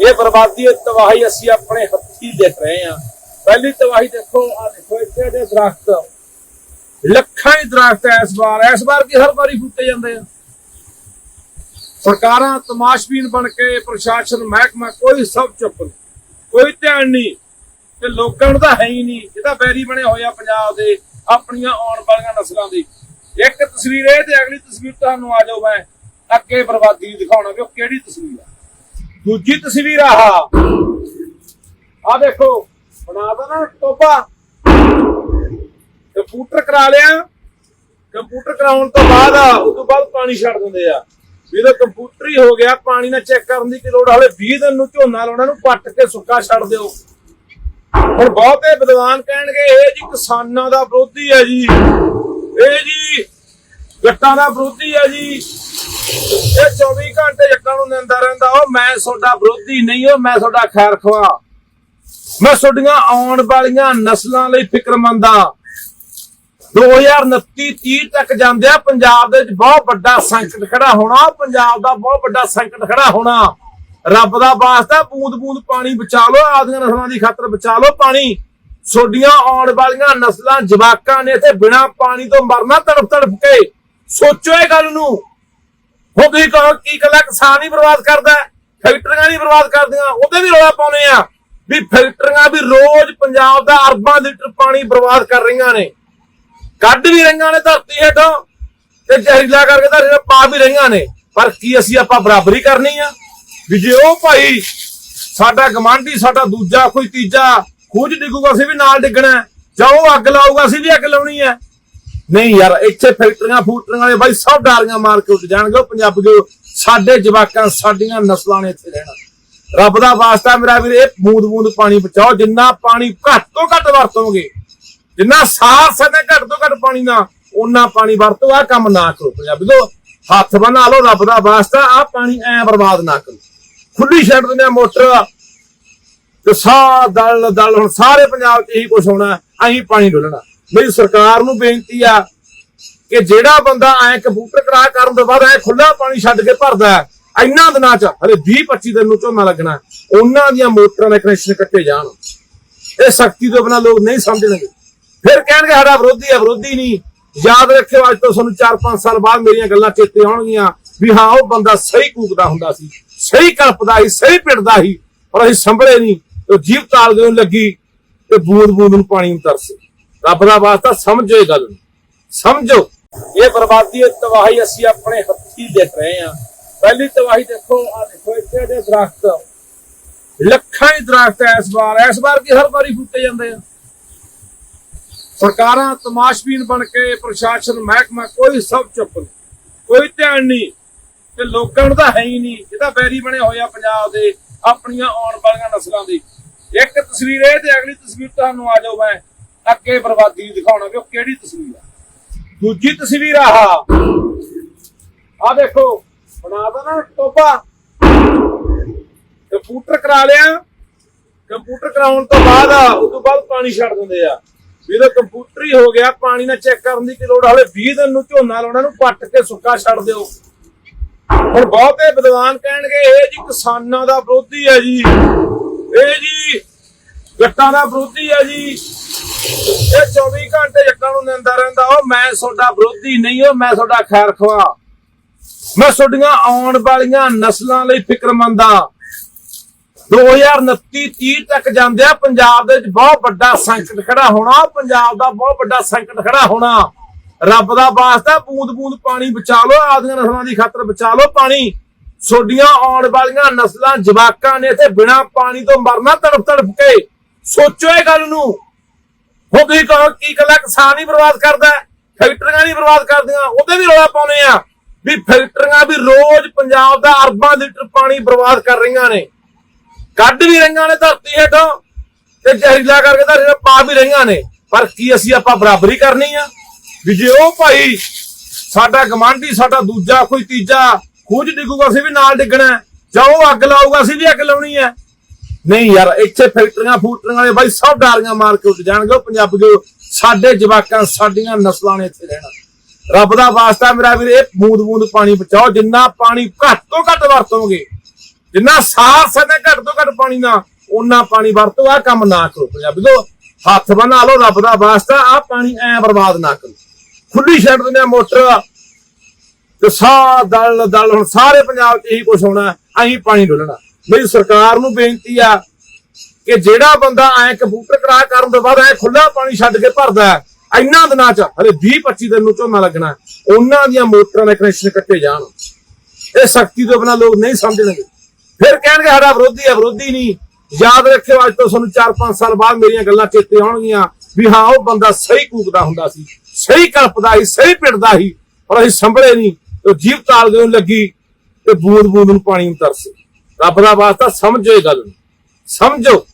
ਇਹ ਬਰਬਾਦੀ, ਇਹ ਤਬਾਹੀ ਅਸੀਂ ਆਪਣੇ ਹੱਥੀ ਦੇਖ ਰਹੇ ਹਾਂ। ਪਹਿਲੀ ਤਬਾਹੀ ਦੇਖੋ ਆ ਦੇਖੋ, ਇੱਥੇ ਦੇ ਦਰਖਤ। ਲੱਖਾਂ ਹੀ ਦਰਖਤ ਇਸ ਵਾਰ। ਇਸ ਵਾਰ ਕੀ ਹਰ ਵਾਰੀ ਫੁੱਟੇ ਜਾਂਦੇ ਆ? ਸਰਕਾਰਾਂ ਤਮਾਸ਼ਬੀਨ ਬਣ ਕੇ ਪ੍ਰਸ਼ਾਸਨ, ਮਹਿਕਮਾ ਕੋਈ ਸਭ ਚੁੱਪ ਨੇ ਕੋਈ ਧਿਆਨ ਨਹੀਂ। ਤੇ ਲੋਕਾਂ ਨੂੰ ਤਾਂ ਹੈ ਹੀ ਨਹੀਂ। ਇਹ ਤਾਂ ਬੈਰੀ ਬਣੇ ਹੋਏ ਆ ਪੰਜਾਬ ਦੇ, ਆਪਣੀਆਂ ਆਉਣ ਵਾਲੀਆਂ ਨਸਲਾਂ ਦੀ। ਇੱਕ ਤਸਵੀਰ ਇਹ ਤੇ ਅਗਲੀ ਤਸਵੀਰ ਤੁਹਾਨੂੰ ਆ ਜਾਓ ਮੈਂ। ਅੱਗੇ ਬਰਬਾਦੀ ਦਿਖਾਉਣਾ ਕਿ ਉਹ ਕਿਹੜੀ ਤਸਵੀਰ ਆ? ਦੂਜੀ ਤਸਵੀਰ ਆਹ। ਆ ਦੇਖੋ ਬਣਾਦਾ ਨਾ ਟੋਪਾ ਕੰਪਿਊਟਰ ਕਰਾ ਲਿਆ। ਕੰਪਿਊਟਰ ਕਰਾਉਣ ਤੋਂ ਬਾਅਦ ਉਸ ਤੋਂ ਬਾਅਦ ਪਾਣੀ ਛੱਡ ਦਿੰਦੇ ਆ। ਵੀ ਜਦੋਂ ਕੰਪਿਊਟਰ ਹੀ ਹੋ ਗਿਆ, ਪਾਣੀ ਨਾਲ ਚੈੱਕ ਕਰਨ ਦੀ ਕੀ ਲੋੜ ਹਲੇ 20 ਦਿਨ ਨੂੰ ਝੋਨਾ ਲਾਉਣਾ ਨੂੰ ਪੱਟ ਕੇ ਸੁੱਕਾ ਛੱਡ ਦਿਓ। ਹੁਣ ਬਹੁਤੇ ਵਿਦਵਾਨ ਕਹਿਣਗੇ, ਇਹ ਜੀ ਕਿਸਾਨਾਂ ਦਾ ਵਿਰੋਧੀ ਹੈ ਜੀ। ਇਹ ਜੀ ਗੱਟਾਂ ਦਾ ਵਿਰੋਧੀ ਹੈ ਜੀ। ਇਹ 24 ਘੰਟੇ ਜੱਟਾਂ ਨੂੰ ਨਿੰਦਾ ਰਹਿੰਦਾ, ਉਹ ਮੈਂ ਤੁਹਾਡਾ ਵਿਰੋਧੀ ਨਹੀਂ, ਉਹ ਮੈਂ ਤੁਹਾਡਾ ਖੈਰ ਖਵਾ। ਮੈਂ ਤੁਹਾਡੀਆਂ ਆਉਣ ਵਾਲੀਆਂ ਨਸਲਾਂ ਲਈ ਫਿਕਰਮੰਦ ਆ 2029 30 ਤੱਕ ਜਾਂਦੇ ਆ, ਪੰਜਾਬ ਦੇ ਵਿੱਚ ਬਹੁਤ ਵੱਡਾ ਸੰਕਟ ਖੜਾ ਹੋਣਾ, ਪੰਜਾਬ ਦਾ ਬਹੁਤ ਵੱਡਾ ਸੰਕਟ ਖੜਾ ਹੋਣਾ। ਰੱਬ ਦਾ ਵਾਸਤਾ, ਬੂੰਦ ਬੂੰਦ ਪਾਣੀ ਬਚਾ ਲਓ ਆਦੀਆਂ ਨਸਲਾਂ ਦੀ ਖਾਤਰ ਬਚਾ ਲਓ ਪਾਣੀ। ਛੋਡੀਆਂ ਆਉਣ ਵਾਲੀਆਂ ਨਸਲਾਂ ਜਵਾਕਾਂ ਨੇ ਤੇ ਬਿਨਾ ਪਾਣੀ ਤੋਂ ਮਰਨਾ ਤੜਫ ਤੜਫ ਕੇ। ਸੋਚੋ ਇਹ ਗੱਲ ਨੂੰ। ਹੁਣ ਤੁਸੀਂ ਕਹੋ ਕੀ ਇਕੱਲਾ ਕਿਸਾਨ ਹੀ ਬਰਬਾਦ ਕਰਦਾ ਫੈਕਟਰੀਆਂ ਨਹੀਂ ਬਰਬਾਦ ਕਰਦੀਆਂ। ਉਹਦੇ ਵੀ ਰੌਲਾ ਪਾਉਨੇ ਆ। ਵੀ ਫੈਕਟਰੀਆਂ ਵੀ ਰੋਜ਼ ਪੰਜਾਬ ਦਾ ਅਰਬਾਂ ਲੀਟਰ ਪਾਣੀ ਬਰਬਾਦ ਕਰ ਰਹੀਆਂ ਨੇ। ਕੱਢ ਵੀ ਰਹੀਆਂ ਨੇ ਧਰਤੀ ਹੇਠੋਂ ਤੇ ਜ਼ਹਿਰੀਲਾ ਕਰਕੇ ਧਰਤੀ ਨਾਲ ਪਾ ਵੀ ਰਹੀਆਂ ਨੇ। ਪਰ ਕੀ ਅਸੀਂ ਆਪਾਂ ਬਰਾਬਰੀ ਕਰਨੀ ਆ? ਵੀ ਜੇ ਉਹ ਭਾਈ ਸਾਡਾ ਗਮਾਂਡੀ, ਸਾਡਾ ਦੂਜਾ, ਕੋਈ ਤੀਜਾ ਖੂਜ ਡਿੱਗੂਗਾ, ਅਸੀਂ ਵੀ ਨਾਲ ਡਿੱਗਣਾ ਜਾਂ ਉਹ ਅੱਗ ਲਾਊਗਾ, ਅਸੀਂ ਵੀ ਅੱਗ ਲਾਉਣੀ ਹੈ। ਨਹੀਂ ਯਾਰ, ਇੱਥੇ ਫੈਕਟਰੀਆਂ ਫੂਟਰੀਆਂ ਵਾਲੇ ਬਾਈ ਸਭ ਡਾਰੀਆਂ ਮਾਰ ਕੇ ਉੱਡ ਜਾਣਗੇ। ਉਹ ਪੰਜਾਬੀ ਸਾਡੇ ਜਵਾਕਾਂ, ਸਾਡੀਆਂ ਨਸਲਾਂ ਨੇ ਇੱਥੇ ਰਹਿਣਾ। ਰੱਬ ਦਾ ਵਾਸਤਾ ਮੇਰਾ ਵੀਰ, ਇਹ ਬੂੰਦ ਬੂੰਦ ਪਾਣੀ ਬਚਾਓ, ਜਿੰਨਾ ਪਾਣੀ ਘੱਟ ਤੋਂ ਘੱਟ ਵਰਤੋਗੇ, ਜਿੰਨਾ ਸਾਫ਼ ਸਦਾ ਘੱਟ ਤੋਂ ਘੱਟ ਪਾਣੀ ਨਾ ਉਹਨਾਂ ਪਾਣੀ ਵਰਤੋ ਆ ਕੰਮ ਨਾ ਕਰੋ ਪੰਜਾਬੀ ਦੋ ਹੱਥ ਬਣਾ ਲਓ, ਰੱਬ ਦਾ ਵਾਸਤਾ ਆ ਪਾਣੀ ਐ ਬਰਬਾਦ ਨਾ ਕਰੋ। ਖੁੱਲੀ ਛੱਡ ਦਿੰਦੇ ਆ ਮੋਟਰ। ਤੇ ਸਾ ਦਲ ਦਲ, ਹੁਣ ਸਾਰੇ ਪੰਜਾਬ 'ਚ ਇਹੀ ਕੁਝ ਹੋਣਾ ਅਸੀਂ ਪਾਣੀ ਡੋਲਣਾ। ਮੇਰੀ ਸਰਕਾਰ ਨੂੰ ਬੇਨਤੀ ਆ ਕਿ ਜਿਹੜਾ ਬੰਦਾ ਐ ਕੰਪਿਊਟਰ ਕਰਾ ਕਰਨ ਤੋਂ ਬਾਅਦ ਐ ਖੁੱਲਾ ਪਾਣੀ ਛੱਡ ਕੇ ਭਰਦਾ ਹੈ, ਇੰਨਾ ਦਿਨਾਂ 'ਚ ਹਰੇ 20 25 ਦਿਨ ਨੂੰ ਝੋਨਾ ਲੱਗਣਾ ਉਹਨਾਂ ਦੀਆਂ ਮੋਟਰਾਂ ਦੇ ਕਨੈਕਸ਼ਨ ਕੱਟੇ ਜਾਣ। ਇਹ ਸਖਤੀ ਤੋਂ ਬਿਨਾਂ ਲੋਕ ਨਹੀਂ ਸਮਝਣਗੇ। ਫਿਰ ਕਹਿਣਗੇ ਸਾਡਾ ਵਿਰੋਧੀ ਹੈ ਵਿਰੋਧੀ ਨਹੀਂ। ਯਾਦ ਰੱਖਿਓ ਅੱਜ ਤੋਂ ਤੁਹਾਨੂੰ 4-5 ਸਾਲ ਬਾਅਦ ਮੇਰੀਆਂ ਗੱਲਾਂ ਚੇਤੇ ਆਉਣਗੀਆਂ ਵੀ ਹਾਂ ਉਹ ਬੰਦਾ ਸਹੀ ਕੂਕਦਾ ਹੁੰਦਾ ਸੀ ਸਹੀ ਕਲਪਦਾ ਸੀ ਸਹੀ ਪਿੜਦਾ ਸੀ ਪਰ ਅਸੀਂ ਸੰਭਲੇ ਨਹੀਂ। ਉਹ ਜੀਵ ਤਾਲ ਦੇ ਲੱਗੀ ਤੇ ਬੂੰਦ ਬੂੰਦ ਨੂੰ ਪਾਣੀ ਨੂੰ ਤਰਸੇ। ਰੱਬ ਦਾ ਵਾਸਤਾ ਸਮਝੋ ਇਹ ਗੱਲ ਸਮਝੋ। ਇਹ ਬਰਬਾਦੀ ਇਹ ਤਬਾਹੀ ਅਸੀਂ ਆਪਣੇ ਹੱਥੀ ਦੇਖ ਰਹੇ ਹਾਂ। ਪਹਿਲੀ ਤਬਾਹੀ ਦੇਖੋ ਆ ਦੇਖੋ, ਇੱਥੇ ਦੇ ਦਰਖਤ। ਲੱਖਾਂ ਹੀ ਦਰਖਤ ਇਸ ਵਾਰ। ਇਸ ਵਾਰ ਕੀ ਹਰ ਵਾਰੀ ਫੁੱਟੇ ਜਾਂਦੇ ਆ। ਸਰਕਾਰਾਂ ਤਮਾਸ਼ਬੀਨ ਬਣ ਕੇ ਪ੍ਰਸ਼ਾਸਨ, ਮਹਿਕਮਾ ਕੋਈ ਸਭ ਚੁੱਪ ਨੇ ਕੋਈ ਧਿਆਨ ਨਹੀਂ। ਤੇ ਲੋਕਾਂ ਨੂੰ ਤਾਂ ਹੈ ਹੀ ਨਹੀਂ। ਇਹਦਾ ਬੈਰੀ ਬਣੇ ਹੋਇਆ ਪੰਜਾਬ ਦੇ ਆਪਣੀਆਂ ਆਉਣ ਵਾਲੀਆਂ ਨਸਲਾਂ ਦੀ। ਇੱਕ ਤਸਵੀਰ, ਇਹ ਤੇ ਅਗਲੀ ਤਸਵੀਰ ਤੁਹਾਨੂੰ ਆ ਜਾਓ ਮੈਂ। ਅੱਗੇ ਬਰਬਾਦੀ ਦਿਖਾਉਣਾ ਕਿ ਉਹ ਕਿਹੜੀ ਤਸਵੀਰ ਆ? ਦੂਜੀ ਤਸਵੀਰ ਆਹ। ਆ ਦੇਖੋ ਬਣਾਦਾ ਨਾ ਟੋਪਾ ਕੰਪਿਊਟਰ ਕਰਾ ਲਿਆ। ਕੰਪਿਊਟਰ ਕਰਾਉਣ ਤੋਂ ਬਾਅਦ ਉਸ ਤੋਂ ਬਾਅਦ ਪਾਣੀ ਛੱਡ ਦਿੰਦੇ ਆ। ਵੀ ਕੰਪਿਊਟਰ ਹੀ ਹੋ ਗਿਆ, ਪਾਣੀ ਨਾਲ ਚੈੱਕ ਕਰਨ ਦੀ ਕੀ ਲੋੜ ਹਲੇ 20 ਦਿਨ ਨੂੰ ਝੋਨਾ ਲਾਉਣਾ ਨੂੰ ਪੱਟ ਕੇ ਸੁੱਕਾ ਛੱਡ ਦਿਓ। ਹੁਣ ਬਹੁਤੇ ਵਿਦਵਾਨ ਕਹਿਣਗੇ, ਇਹ ਜੀ ਕਿਸਾਨਾਂ ਦਾ ਵਿਰੋਧੀ ਹੈ ਜੀ। ਇਹ ਜੀ ਗੱਟਾਂ ਦਾ ਵਿਰੋਧੀ ਹੈ ਜੀ। ਇਹ 24 ਘੰਟੇ ਜੱਟਾਂ ਨੂੰ ਨਿੰਦਾ ਰਹਿੰਦਾ, ਉਹ ਮੈਂ ਤੁਹਾਡਾ ਵਿਰੋਧੀ ਨਹੀਂ, ਉਹ ਮੈਂ ਤੁਹਾਡਾ ਖੈਰ ਖਵਾ। ਮੈਂ ਤੁਹਾਡੀਆਂ ਆਉਣ ਵਾਲੀਆਂ ਨਸਲਾਂ ਲਈ ਫਿਕਰਮੰਦ ਆ 2029 30 ਤੱਕ ਜਾਂਦੇ ਆ, ਪੰਜਾਬ ਦੇ ਵਿੱਚ ਬਹੁਤ ਵੱਡਾ ਸੰਕਟ ਖੜਾ ਹੋਣਾ, ਪੰਜਾਬ ਦਾ ਬਹੁਤ ਵੱਡਾ ਸੰਕਟ ਖੜਾ ਹੋਣਾ। ਰੱਬ ਦਾ ਵਾਸਤਾ ਬੂੰਦ ਬੂੰਦ ਪਾਣੀ ਬਚਾ ਲਓ, ਆਦੀਆਂ ਨਸਲਾਂ ਦੀ ਖਾਤਰ ਬਚਾ ਲਓ ਪਾਣੀ। ਛੋਡੀਆਂ ਆਉਣ ਵਾਲੀਆਂ ਨਸਲਾਂ ਜਵਾਕਾਂ ਨੇ ਤੇ ਬਿਨਾ ਪਾਣੀ ਤੋਂ ਮਰਨਾ ਤੜਫ ਤੜਫ ਕੇ। ਸੋਚੋ ਇਹ ਗੱਲ ਨੂੰ। ਹੁਣ ਤੁਸੀਂ ਕਹੋ ਕੀ ਇਕੱਲਾ ਕਿਸਾਨ ਹੀ ਬਰਬਾਦ ਕਰਦਾ ਫੈਕਟਰੀਆਂ ਨਹੀਂ ਬਰਬਾਦ ਕਰਦੀਆਂ। ਉਹਦੇ ਵੀ ਰੌਲਾ ਪਾਉਨੇ ਆ। ਵੀ ਫੈਕਟਰੀਆਂ ਵੀ ਰੋਜ਼ ਪੰਜਾਬ ਦਾ ਅਰਬਾਂ ਲੀਟਰ ਪਾਣੀ ਬਰਬਾਦ ਕਰ ਰਹੀਆਂ ਨੇ। ਕੱਢ ਵੀ ਰਹੀਆਂ ਨੇ ਧਰਤੀ ਹੇਠੋਂ ਤੇ ਜ਼ਹਿਰੀਲਾ ਕਰਕੇ ਧਰਤੀ ਨਾਲ ਪਾ ਵੀ ਰਹੀਆਂ ਨੇ। ਪਰ ਕੀ ਅਸੀਂ ਆਪਾਂ ਬਰਾਬਰੀ ਕਰਨੀ ਆ? ਵੀ ਜੇ ਉਹ ਭਾਈ ਸਾਡਾ ਗਮਾਂਡੀ ਸਾਡਾ ਦੂਜਾ, ਕੋਈ ਤੀਜਾ ਖੂਜ ਡਿੱਗੂਗਾ, ਅਸੀਂ ਵੀ ਨਾਲ ਡਿੱਗਣਾ ਜਾਂ ਉਹ ਅੱਗ ਲਾਊਗਾ, ਅਸੀਂ ਵੀ ਅੱਗ ਲਾਉਣੀ ਹੈ। ਨਹੀਂ ਯਾਰ, ਇੱਥੇ ਫੈਕਟਰੀਆਂ ਫੂਟਰੀਆਂ ਵਾਲੇ ਬਾਈ, ਸਭ ਡਾਰੀਆਂ ਮਾਰ ਕੇ ਉੱਠ ਜਾਣਗੇ। ਉਹ ਪੰਜਾਬੀ ਦੇ ਸਾਡੇ ਜਵਾਕਾਂ, ਸਾਡੀਆਂ ਨਸਲਾਂ ਨੇ ਇੱਥੇ ਰਹਿਣਾ। ਰੱਬ ਦਾ ਵਾਸਤਾ ਮੇਰਾ ਵੀਰ, ਇਹ ਬੂੰਦ ਬੂੰਦ ਪਾਣੀ ਬਚਾਓ, ਜਿੰਨਾ ਪਾਣੀ ਘੱਟ ਤੋਂ ਘੱਟ ਵਰਤੋਗੇ, ਜਿੰਨਾ ਸਾਫ਼ ਸਦਾ ਘੱਟ ਤੋਂ ਘੱਟ ਪਾਣੀ ਨਾਲ ਉਹਨਾਂ ਪਾਣੀ ਵਰਤੋ ਆ ਕੰਮ ਨਾ ਕਰੋ ਪੰਜਾਬੀ ਲੋ ਹੱਥ ਬਣਾ ਲਓ, ਰੱਬ ਦਾ ਵਾਸਤਾ ਆ ਪਾਣੀ ਐ ਬਰਬਾਦ ਨਾ ਕਰੋ। ਖੁੱਲੀ ਛੱਡ ਦਿੰਦੇ ਆ ਮੋਟਰ। ਤੇ ਸਾਹ ਦਲ ਦਲ, ਹੁਣ ਸਾਰੇ ਪੰਜਾਬ 'ਚ ਇਹੀ ਕੁਝ ਹੋਣਾ, ਅਸੀਂ ਪਾਣੀ ਡੋਲਣਾ। ਮੇਰੀ ਸਰਕਾਰ ਨੂੰ ਬੇਨਤੀ ਆ ਕਿ ਜਿਹੜਾ ਬੰਦਾ ਐ ਕੰਪਿਊਟਰ ਕਰਾ ਕਰਨ ਤੋਂ ਬਾਅਦ ਐ ਖੁੱਲਾ ਪਾਣੀ ਛੱਡ ਕੇ ਭਰਦਾ ਹੈ, ਇੰਨਾ ਦਿਨਾਂ 'ਚ ਹਰੇ 20 25 ਦਿਨ ਨੂੰ ਝੋਨਾ ਲੱਗਣਾ ਉਹਨਾਂ ਦੀਆਂ ਮੋਟਰਾਂ ਦੇ ਕਨੈਕਸ਼ਨ ਕੱਟੇ ਜਾਣ। ਇਹ ਸਖਤੀ ਤੋਂ ਬਿਨਾਂ ਲੋਕ ਨਹੀਂ ਸਮਝਣਗੇ। ਫਿਰ ਕਹਿਣਗੇ ਸਾਡਾ ਵਿਰੋਧੀ ਹੈ ਵਿਰੋਧੀ ਨਹੀਂ। ਯਾਦ ਰੱਖਿਓ ਅੱਜ ਤੋਂ ਤੁਹਾਨੂੰ 4-5 ਸਾਲ ਬਾਅਦ ਮੇਰੀਆਂ ਗੱਲਾਂ ਚੇਤੇ ਆਉਣਗੀਆਂ ਵੀ ਹਾਂ ਉਹ ਬੰਦਾ ਸਹੀ ਕੂਕਦਾ ਹੁੰਦਾ ਸੀ ਸਹੀ ਕਲਪਦਾ ਸੀ ਸਹੀ ਪਿੜਦਾ ਸੀ ਪਰ ਅਸੀਂ ਸੰਭਲੇ ਨਹੀਂ। ਤੇ ਜੀਵ ਤਾਲ ਦੇ ਨੂੰ ਲੱਗੀ ਤੇ ਬੂੰਦ ਬੂੰਦ ਨੂੰ ਪਾਣੀ ਨੂੰ ਤਰਸੇ। ਰੱਬ ਦਾ ਵਾਸਤਾ ਸਮਝੋ ਇਹ ਗੱਲ ਨੂੰ। ਸਮਝੋ।